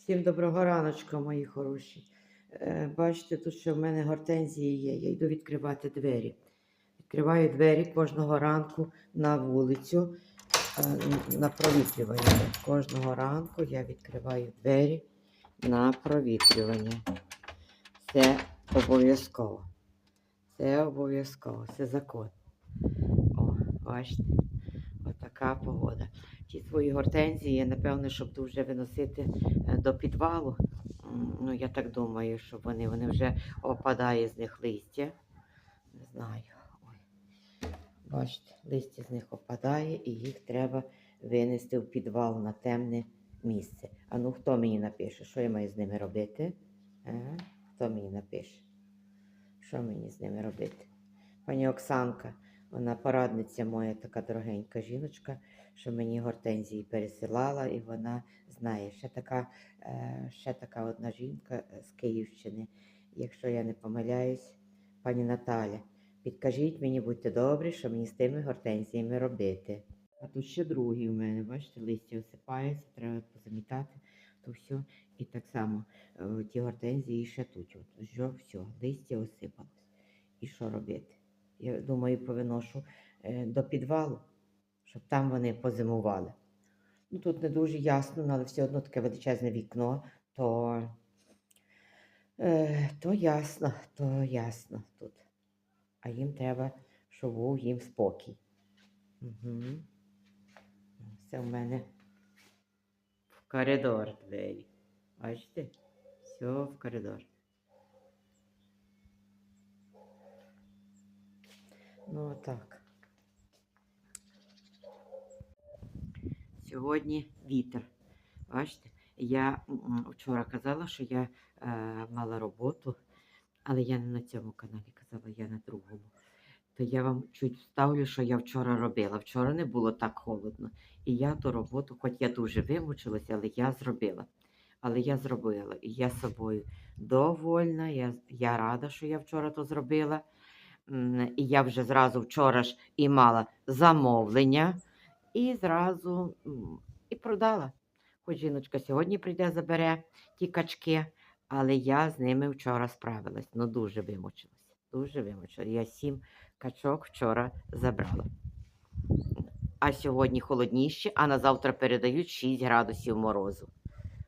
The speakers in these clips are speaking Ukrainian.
Всім доброго раночка, мої хороші. Е, Бачите, тут що в мене гортензії є. Я йду відкривати двері. Відкриваю двері кожного ранку на вулицю е, на провітрювання. Кожного ранку я відкриваю двері на провітрювання. Це обов'язково. Це обов'язково, це закон. О, бачите, отака погода. Ті свої гортензії, напевно, щоб тут вже виносити е, до підвалу. Ну, я так думаю, що вони, вони вже опадає з них листя. Не знаю. Ой. Бачите, листя з них опадає і їх треба винести в підвал на темне місце. А ну хто мені напише, що я маю з ними робити? Е? Хто мені напише? Що мені з ними робити? Пані Оксанка, вона порадниця моя така дорогенька жіночка, що мені гортензії пересилала, і вона знає, ще така, е, ще така одна жінка е, з Київщини, якщо я не помиляюсь, пані Наталя. Підкажіть мені, будьте добрі, що мені з тими гортензіями робити. А тут ще другий у мене, бачите, листя осипається, треба позамітати то все. І так само е, ті гортензії ще тут. От, все, листя осипалось. І що робити? Я думаю, повиношу е, до підвалу, щоб там вони позимували. Ну, тут не дуже ясно, але все одно таке величезне вікно, то, е, то ясно, то ясно тут. А їм треба, щоб був їм спокій. Угу. Це в мене в коридор двері. Бачите? Все в коридор. Ну, так. Сьогодні вітер. Бачите, я вчора казала, що я е, мала роботу, але я не на цьому каналі казала, я на другому. То я вам чуть вставлю, що я вчора робила. Вчора не було так холодно. І я ту роботу, хоч я дуже вимучилася, але я зробила. Але я зробила. І я собою довольна. Я, я рада, що я вчора то зробила. Я вже зразу вчора ж і мала замовлення, і зразу і продала. Хоч жіночка сьогодні прийде, забере ті качки, але я з ними вчора справилась. Ну, дуже вимучилася. Дуже вимучилася. Я сім качок вчора забрала. А сьогодні холодніше, а на завтра передають 6 градусів морозу.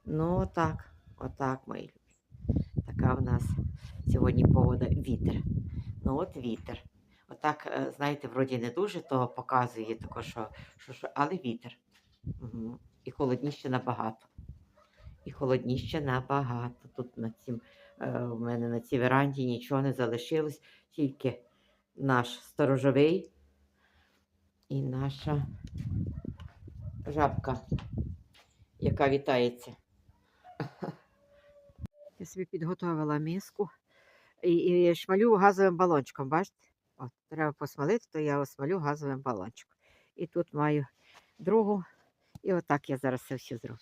Ну, отак, отак, мої любі. Така в нас сьогодні погода вітер. Ну, от вітер. Отак, е, знаєте, вроді не дуже того показує, тако, що, що, що, але вітер. Угу. І холодніше набагато. І холодніше набагато. Тут на цім, е, у мене на цій веранді нічого не залишилось, тільки наш сторожовий і наша жабка, яка вітається. Я собі підготувала миску і, і шмалю газовим балончиком, бачите? От, треба посмалити, то я осмалю газовим балончиком. І тут маю другу, і отак я зараз це все зроблю.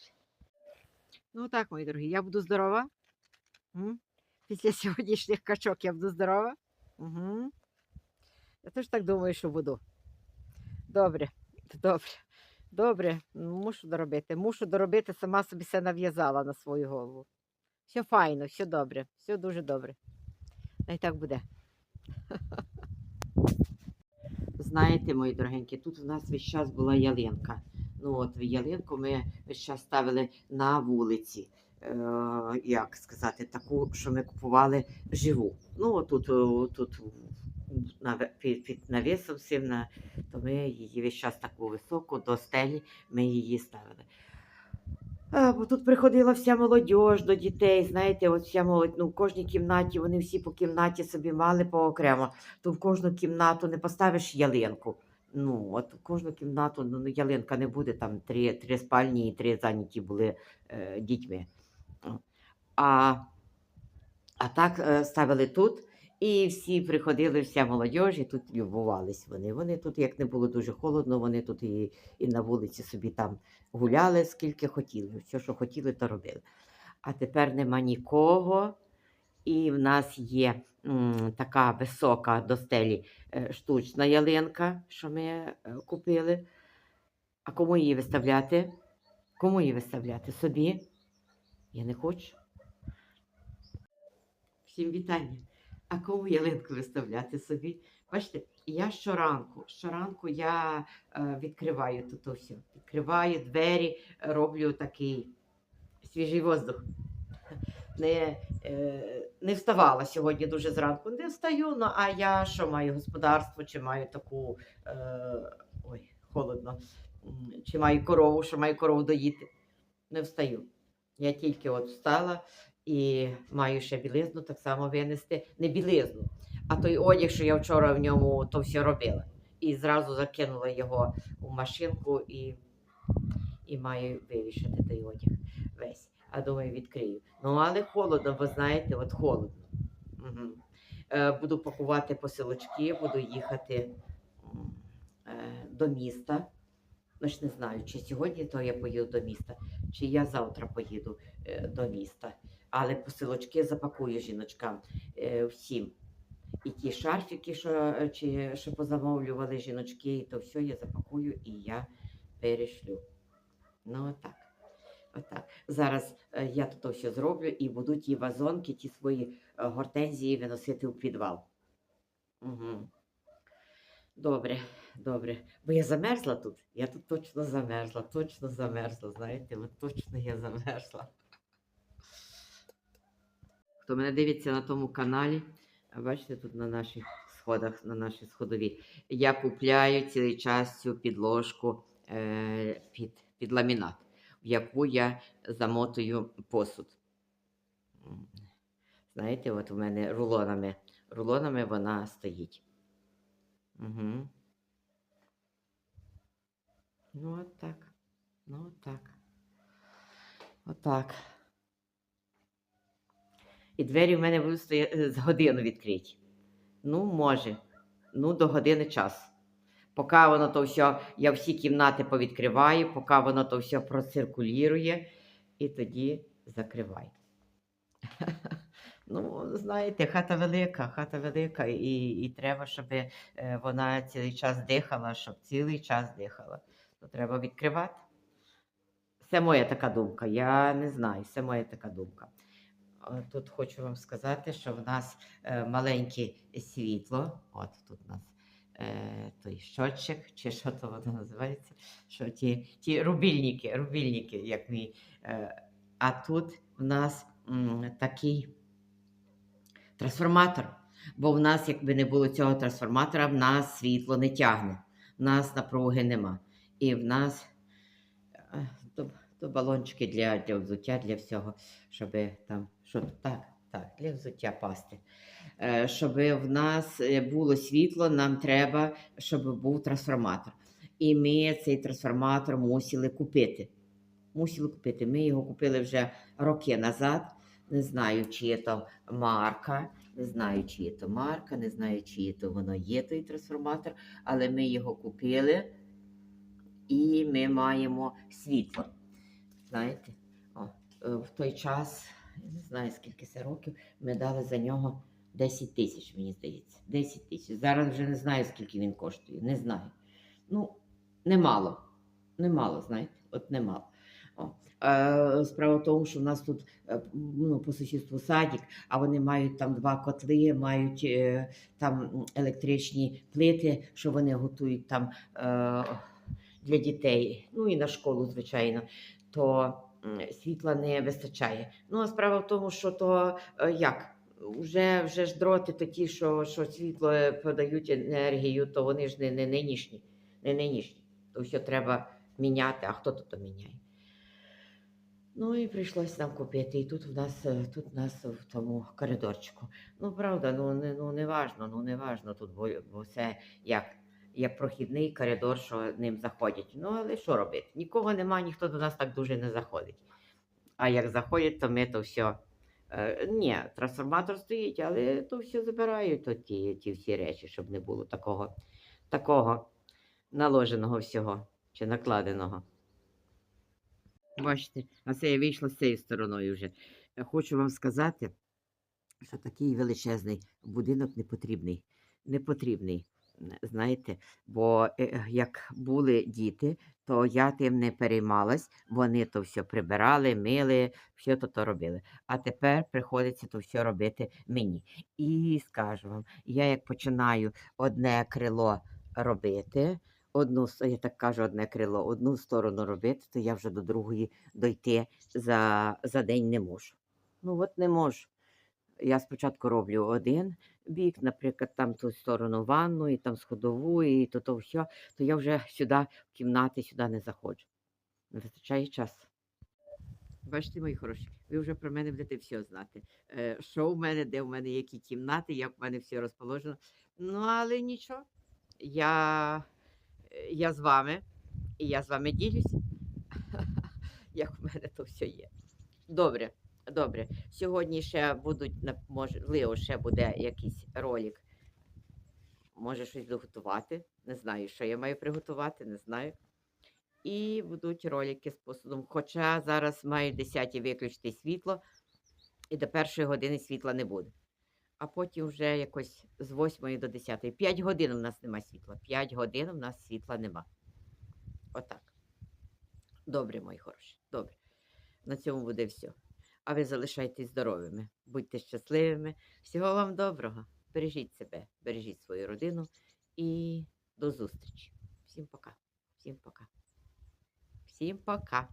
Ну так, мої дорогі, я буду здорова. М? Після сьогоднішніх качок я буду здорова. Угу. Я теж так думаю, що буду. Добре, добре, добре, мушу доробити. Мушу доробити, сама собі все нав'язала на свою голову. Все файно, все добре, все дуже добре. Та й так буде. Знаєте, мої дорогенькі, тут у нас весь час була ялинка. Ну от ялинку ми весь час ставили на вулиці. Е, як сказати, таку, що ми купували живу. Ну, отут, тут наве- під, під навісом всім, на, то ми її весь час таку високу до стелі ми її ставили. Бо тут приходила вся молодь до дітей, знаєте, от вся молодь, ну в кожній кімнаті, вони всі по кімнаті собі мали поокремо, то в кожну кімнату не поставиш ялинку. Ну, от в кожну кімнату ну, ялинка не буде, там три, три спальні і три зайняті були е, дітьми. А, а так е, ставили тут, і всі приходили, вся молодь, і тут любувались вони. Вони тут, як не було дуже холодно, вони тут і, і на вулиці собі там гуляли, скільки хотіли. Все, що хотіли, то робили. А тепер нема нікого, і в нас є м, така висока до стелі е, штучна ялинка, що ми е, купили. А кому її виставляти? Кому її виставляти? Собі? Я не хочу. Всім вітання. А кому ялинку виставляти собі? Бачите, я щоранку, щоранку я е, відкриваю тут все. Відкриваю двері, роблю такий свіжий воздух. Не, е, не вставала сьогодні дуже зранку. Не встаю, ну а я що маю господарство, чи маю таку е, ой, холодно, чи маю корову, що маю корову доїти. Не встаю. Я тільки от встала і маю ще білизну так само винести. Не білизну, а той одяг, що я вчора в ньому то все робила. І зразу закинула його у машинку і, і маю вивішати той одяг весь. А думаю, відкрию. Ну, але холодно, ви знаєте, от холодно. Угу. Е, буду пакувати посилочки, буду їхати е, до міста. Ну ж не знаю, чи сьогодні то я поїду до міста, чи я завтра поїду е, до міста. Але посилочки запакую жіночкам е, всім. І ті шарфіки, що, е, чи, що позамовлювали жіночки, і то все я запакую і я перешлю. Ну, отак. Отак. Зараз е, я тут все зроблю і буду ті вазонки, ті свої гортензії виносити у підвал. Угу. Добре, добре. Бо я замерзла тут. Я тут точно замерзла, точно замерзла. Знаєте, от точно я замерзла. Хто мене дивиться на тому каналі, бачите, тут на наших сходах, на нашій сходові, я купляю цілий час цю підложку е, під, під ламінат, в яку я замотую посуд. Знаєте, от у мене рулонами, рулонами вона стоїть. Угу. Ну, от так. Ну, от так. Отак. І двері в мене будуть стояти з годину відкриті. Ну, може. Ну, до години час. Поки воно то все, я всі кімнати повідкриваю, поки воно то все проциркулює, і тоді закриваю. Ну, знаєте, хата велика, хата велика, і, і треба, щоб е, вона цілий час дихала, щоб цілий час дихала. То треба відкривати. Це моя така думка. Я не знаю, це моя така думка. Е, Тут хочу вам сказати, що в нас е, маленьке світло. От тут у нас е, той щотчик, чи що то воно називається, що ті, ті рубільники, рубільники, як мій. А тут в нас такий трансформатор. Бо в нас, якби не було цього трансформатора, в нас світло не тягне, в нас напруги нема. І в нас то балончики для, для взуття, для всього, щоб там, що так, так, для взуття пасти. Е, щоб в нас було світло, нам треба, щоб був трансформатор. І ми цей трансформатор мусили купити. Мусили купити. Ми його купили вже роки назад. Не знаю, чи є то марка, не знаю, чи є то марка, не знаю, чи то воно є той трансформатор, але ми його купили і ми маємо світло. Знаєте, О, е, в той час, я не знаю скільки це років, ми дали за нього 10 тисяч, мені здається. 10 тисяч. Зараз вже не знаю, скільки він коштує. Не знаю. Ну, немало. Немало, знаєте, от немало. О. Е, справа в тому, що в нас тут е, ну, по сусідству садик, а вони мають там два котли, мають е, там електричні плити, що вони готують там е, для дітей, ну і на школу, звичайно, то світла не вистачає. Ну, а справа в тому, що то е, як? Вже, вже ж дроти такі, що, що світло е, подають енергію, то вони ж не, не нинішні, не нинішні. То все треба міняти, а хто тут то міняє? Ну і прийшлось нам купити. І тут в нас, е, тут в нас в тому коридорчику. Ну, правда, ну не, ну, не важно, ну не важно тут, бо, бо це як, як прохідний коридор, що ним заходять. Ну, але що робити? Нікого нема, ніхто до нас так дуже не заходить. А як заходять, то ми то все. Е, ні, трансформатор стоїть, але то все забирають то ті, ті всі речі, щоб не було такого, такого наложеного всього чи накладеного. Бачите, а це я вийшла з цією стороною вже. Хочу вам сказати, що такий величезний будинок не потрібний. Не потрібний. Знаєте, бо е, як були діти, то я тим не переймалась. Вони то все прибирали, мили, все то, то робили. А тепер приходиться то все робити мені. І скажу вам, я як починаю одне крило робити, одну, я так кажу, одне крило, одну сторону робити, то я вже до другої дойти за, за день не можу. Ну от не можу. Я спочатку роблю один бік, наприклад, там ту сторону ванну, і там сходову, і то, то все, то я вже сюди, в кімнати, сюди не заходжу. Не вистачає часу. Бачите, мої хороші, ви вже про мене будете все знати. Е, Що в мене, де в мене які кімнати, як в мене все розположено. Ну, але нічого. Я, я з вами, і я з вами ділюсь, як в мене то все є. Добре, добре. Сьогодні ще будуть, можливо, ще буде якийсь ролик. Може щось доготувати. Не знаю, що я маю приготувати, не знаю. І будуть ролики з посудом. Хоча зараз маю 10 виключити світло, і до першої години світла не буде. А потім вже якось з 8 до 10. 5 годин у нас нема світла. 5 годин у нас світла нема. Отак. Добре, мої хороші. Добре. На цьому буде все. А ви залишайтесь здоровими, будьте щасливими. Всього вам доброго. Бережіть себе, бережіть свою родину і до зустрічі. Всім пока. Всім пока. Всім пока.